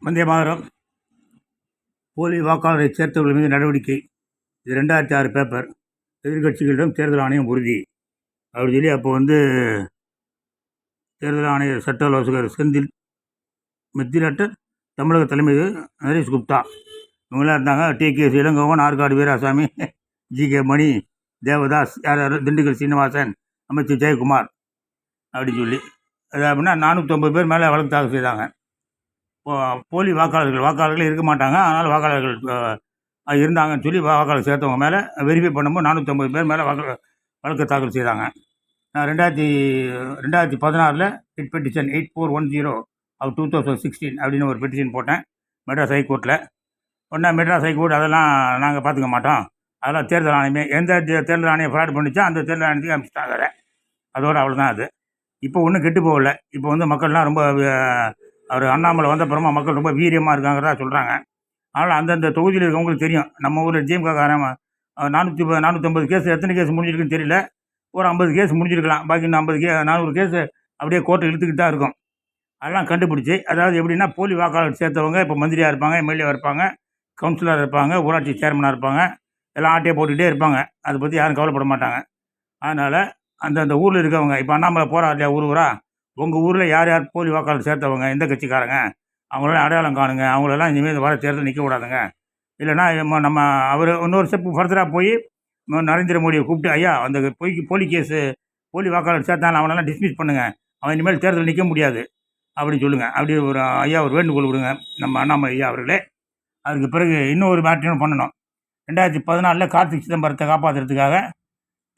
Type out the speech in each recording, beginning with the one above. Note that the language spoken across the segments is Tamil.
வந்தே மாதரம். போலி வாக்காளரை சேர்த்தவர்கள் மீது நடவடிக்கை. இது ரெண்டாயிரத்தி ஆறு பேப்பர் எதிர்க்கட்சிகளிடம் தேர்தல் ஆணையம் உறுதி. அப்படின்னு சொல்லி அப்போ வந்து தேர்தல் ஆணையர் சட்ட ஆலோசகர் செந்தில் மெத்திரட்டர் தமிழக தலைமை நரேஷ் குப்தா. இவங்களாம் இருந்தாங்க. டி. கே. இளங்கோவன் ஆற்காடு வீராசாமி ஜி. கே. மணி தேவதாஸ் யார் யார்? திண்டுக்கல் சீனிவாசன் அமைச்சர் ஜெயக்குமார். அப்படின்னு சொல்லி. அது அப்படின்னா நானூற்றம்பது பேர் மேலே வழக்கு தாக்கல் செய்தாங்க. போலி வாக்காளர்கள் வாக்காளர்கள் இருக்க மாட்டாங்க. அதனால் வாக்காளர்கள் இருந்தாங்கன்னு சொல்லி வாக்காளர் சேர்த்தவங்க மேலே வெரிஃபை பண்ணும்போது நானூற்றம்பது பேர் மேலே வழக்கு வழக்கு தாக்கல் செய்தாங்க. நான் ரெண்டாயிரத்தி ரெண்டாயிரத்தி பதினாறில் writ petition eight four one zero அவர் டூ தௌசண்ட் சிக்ஸ்டீன் அப்படின்னு ஒரு பெட்டிஷன் போட்டேன் மெட்ராஸ் ஹைகோர்ட்டில் ஒன்றா மெட்ராஸ் ஹைகோர்ட் அதெல்லாம் நாங்கள் பார்த்துக்க மாட்டோம். அதெல்லாம் தேர்தல் ஆணையமே எந்த தேர்தல் ஆணையம் ஃப்ராட் பண்ணிச்சோ அந்த தேர்தல் ஆணையத்துக்கு அனுப்பிச்சிட்டாங்க அதை. அதோட அவ்வளோதான் அது. இப்போ ஒன்றும் கெட்டு போகல. இப்போ வந்து மக்கள்லாம் ரொம்ப அவர் அண்ணாமலை வந்த அப்புறமா மக்கள் ரொம்ப வீரியமாக இருக்காங்கிறதா சொல்கிறாங்க அதனால் அந்தந்த தொகுதியில் இருக்கவங்களுக்கு தெரியும். நம்ம ஊரில் ஜிஎம்கா காரன் நானூற்றி நானூற்றம்பது கேஸ் எத்தனை கேஸ் முடிஞ்சிருக்குன்னு தெரியல. ஒரு ஐம்பது கேஸ் முடிஞ்சிருக்கலாம். பாக்கி இன்னும் ஐம்பது கே நானூறு கேஸ் அப்படியே கோர்ட்டை இழுத்துக்கிட்டு தான் இருக்கும். அதெல்லாம் கண்டுபிடிச்சி அதாவது எப்படின்னா போலி வாக்காளர் சேர்த்தவங்க இப்போ மந்திரியாக இருப்பாங்க எம்எல்ஏவாக இருப்பாங்க கவுன்சிலராக இருப்பாங்க ஊராட்சி சேர்மனாக இருப்பாங்க எல்லாம் ஆட்டையை போட்டுக்கிட்டே இருப்பாங்க. அதை பற்றி யாரும் கவலைப்பட மாட்டாங்க. அதனால் அந்தந்த ஊரில் இருக்கவங்க இப்போ அண்ணாமலை போகிறா இல்லையா ஊர் ஊரா? உங்கள் ஊரில் யார் யார் போலி வாக்காளர் சேர்த்தவங்க? எந்த கட்சிக்காரங்க? அவங்களெல்லாம் அடையாளம் காணுங்க. அவங்களெல்லாம் இனிமேல் வர தேர்தல் நிற்க கூடாதுங்க. இல்லைனா நம்ம நம்ம அவர் இன்னொரு ஸ்டெப் ஃபர்தராக போய் நரேந்திர மோடியை கூப்பிட்டு ஐயா அந்த பொய் போலி கேஸு போலி வாக்காளர் சேர்த்தாலும் அவனெல்லாம் டிஸ்மிஸ் பண்ணுங்க. அவன் இனிமேல் தேர்தல் நிற்க முடியாது. அப்படின்னு சொல்லுங்கள் அப்படி ஒரு ஐயா ஒரு வேண்டுகோள் விடுங்க. நம்ம அண்ணாமலை ஐயா அவர்களே. அதுக்கு பிறகு இன்னொரு மேட்ரியும் பண்ணணும். ரெண்டாயிரத்தி பதினாலில் கார்த்திக் சிதம்பரத்தை காப்பாற்றுறதுக்காக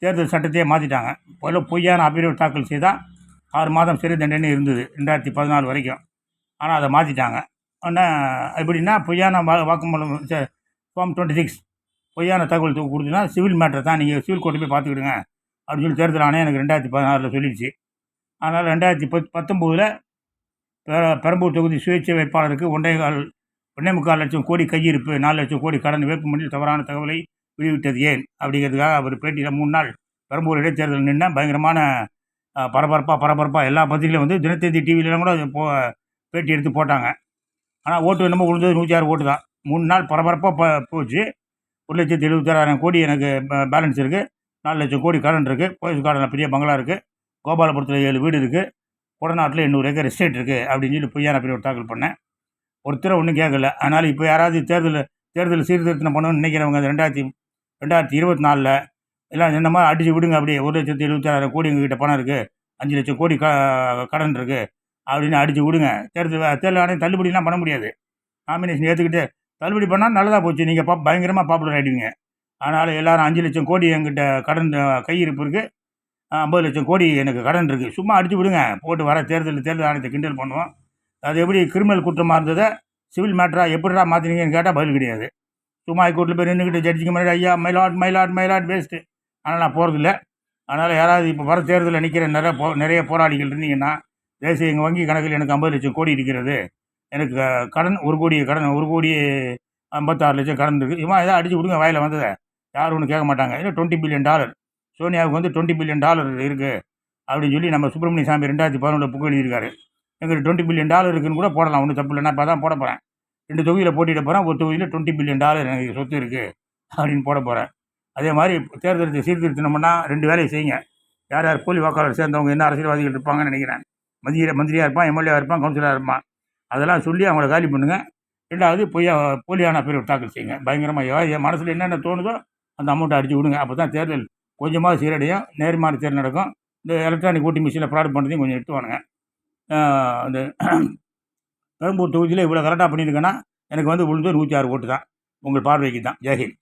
தேர்தல் சட்டத்தையே மாற்றிட்டாங்க பொய்யான அபிரேட் தாக்கல் செய்தால் ஆறு மாதம் சிறை தண்டனை இருந்தது ரெண்டாயிரத்தி பதினாலு வரைக்கும். ஆனால் அதை மாற்றிட்டாங்க ஆனால் எப்படின்னா பொய்யான வா வாக்குமூலம் ஃபார்ம் டுவெண்ட்டி சிக்ஸ் பொய்யான தகவல் தூக்கு கொடுத்தீங்கன்னா சிவில் மேட்டர் தான். நீங்கள் சிவில் கோர்ட்டு போய் பார்த்துக்கிடுங்க. அப்படின்னு சொல்லி தேர்தல் ஆணையம் எனக்கு ரெண்டாயிரத்தி பதினாறில் சொல்லிடுச்சு. அதனால் ரெண்டாயிரத்தி பத் பத்தொம்போதில் பெ- பெரம்பூர் தொகுதி சுயேட்சை வேட்பாளருக்கு ஒன்றே கால் ஒன்றே முக்கால் லட்சம் கோடி கையிருப்பு நாலு லட்சம் கோடி கடன் வேட்புமனுவில் தவறான தகவலை வெளியிட்டது ஏன்? அப்படிங்கிறதுக்காக அவர் பேட்டியில் மூணு நாள் பெரம்பூர் இடைத்தேர்தல் நின்ன பயங்கரமான பரபரப்பாக பரபரப்பாக எல்லா பத்திரிகையிலும் வந்து தினத்தந்தி டிவிலலாம் கூட போ பேட்டி எடுத்து போட்டாங்க. ஆனால் ஓட்டு என்னமோ விழுந்தது நூற்றி ஆறு ஓட்டு தான். மூணு நாள் பரபரப்பாக ப போச்சு. ஒரு லட்சத்தி எழுபத்தாறாயிரம் கோடி எனக்கு பேலன்ஸ் இருக்குது நாலு லட்சம் கோடி கடன் இருக்குது போயஸ் கார்டனில் பெரிய பங்களா இருக்குது கோபாலபுரத்தில் ஏழு வீடு இருக்குது குடநாட்டில் எண்ணூறு ஏக்கர் எஸ்டேட் இருக்குது அப்படின்னு சொல்லி பொய்யான பிரிவு தாக்கல் பண்ணேன். ஒருத்தரை ஒன்றும் கேட்கல. அதனால் இப்போ யாராவது தேர்தல் தேர்தல் சீர்திருத்தம் பண்ணணும்னு நினைக்கிறவங்க ரெண்டாயிரத்தி ரெண்டாயிரத்தி இருபத்தி நாலில் எல்லாம் என்னமா மாதிரி விடுங்க அப்படியே. ஒரு லட்சத்தி எழுபத்தாயிரம் கோடி எங்ககிட்ட பணம் இருக்குது அஞ்சு லட்சம் கோடி க கடன் இருக்குது அப்படின்னு அடித்து விடுங்க. தேர்தல் தேர்தல் ஆணையம் தள்ளுபடிலாம் பண்ண முடியாது. நாமினேஷன் ஏற்றுக்கிட்டு தள்ளுபடி பண்ணால் நல்லதாக போச்சு. நீங்கள் பா பயங்கரமாக பாப்புலர் ஆகிடுவீங்க அதனால் எல்லாரும் அஞ்சு லட்சம் கோடி எங்கிட்ட கடன் கையிருப்பு இருக்குது ஐம்பது லட்சம் கோடி எனக்கு கடன் இருக்குது சும்மா அடித்து விடுங்க. போட்டு வர தேர்தல் தேர்தல் ஆணையத்தை கிண்டல் பண்ணுவோம். அது எப்படி கிரிமினல் குற்றமாக இருந்ததை சிவில் மேட்டராக எப்படிடா மாற்றினீங்கன்னு கேட்டால் பதில் கிடையாது. சும்மா ஹைகோர்ட்டில் போய் நின்றுக்கிட்டு ஜட்ஜிக்கு முன்னாடி ஐயா மயிலாட் மயிலாட் மயிலாட் வேஸ்ட்டு ஆனால் நான் போகிறதில்ல அதனால் யாராவது இப்போ வர தேர்தலில் நிற்கிற நிறைய போ நிறைய போராளிகள் இருந்தீங்கன்னா தேசிய எங்கள் வங்கி கணக்கில் எனக்கு ஐம்பது லட்சம் கோடி இருக்கிறது. எனக்கு கடன் ஒரு கோடி கடன் ஒரு கோடி ஐம்பத்தாறு லட்சம் கடன் இருக்குது இவன் எதாவது அடிச்சு விடுங்க வாயில் வந்ததை. யாரும் ஒன்றும் கேட்க மாட்டாங்க. இல்லை டுவெண்ட்டி பில்லியன் டாலர் சோனியாவுக்கு வந்து டுவெண்ட்டி பில்லியன் டாலர் இருக்குது அப்படின்னு சொல்லி நம்ம சுப்பிரமணிய சாமி ரெண்டாயிரத்தி பதினொன்றில் புக் எழுதியிருக்காரு. எங்களுக்கு டுவெண்ட்டி பில்லியன் டாலர் இருக்குன்னு கூட போடலாம். ஒன்றும் தப்பு இல்லை நான் இப்போ தான் போட போகிறேன் ரெண்டு தொகுதியில் போட்டியிட போகிறேன் ஒரு தொகுதியில் டுவெண்ட்டி பில்லியன் டாலர் எனக்கு சொத்து இருக்குது அப்படின்னு போட போகிறேன் அதே மாதிரி தேர்தலத்தை சீர்திருத்தணும்னா ரெண்டு வேலையை செய்யுங்க. யார் யார் போலி வாக்காளர் சேர்ந்தவங்க என்ன அரசியல்வாதிகள் இருப்பாங்கன்னு நினைக்கிறேன். மந்திரி மந்திரியாக இருப்பான் எம்எல்ஏவாக இருப்பான் கவுன்சிலராக இருப்பான். அதெல்லாம் சொல்லி அவங்கள காலி பண்ணுங்கள் ரெண்டாவது பொய்யா போலியான பேர் தாக்கல் செய்யுங்க. பயங்கரமாக என் மனசில் என்னென்ன தோணுதோ அந்த அமௌண்ட்டை அடிச்சு விடுங்க. அப்போ தான் தேர்தல் கொஞ்சமாக சீரடையும். நேர்மாறு தேர்தல் நடக்கும். இந்த எலக்ட்ரானிக் ஓட்டிங் மிஷினில் ஃப்ராட் பண்ணுறதையும் கொஞ்சம் எடுத்துவானுங்க வாங்க அந்த பெரம்பூர் தொகுதியில் இவ்வளோ கரெக்டாக பண்ணியிருக்கேன்னா எனக்கு வந்து விழுந்து நூற்றி ஆறு ஓட்டு தான். உங்கள் பார்வைக்கு தான். ஜெயஹிந்த்.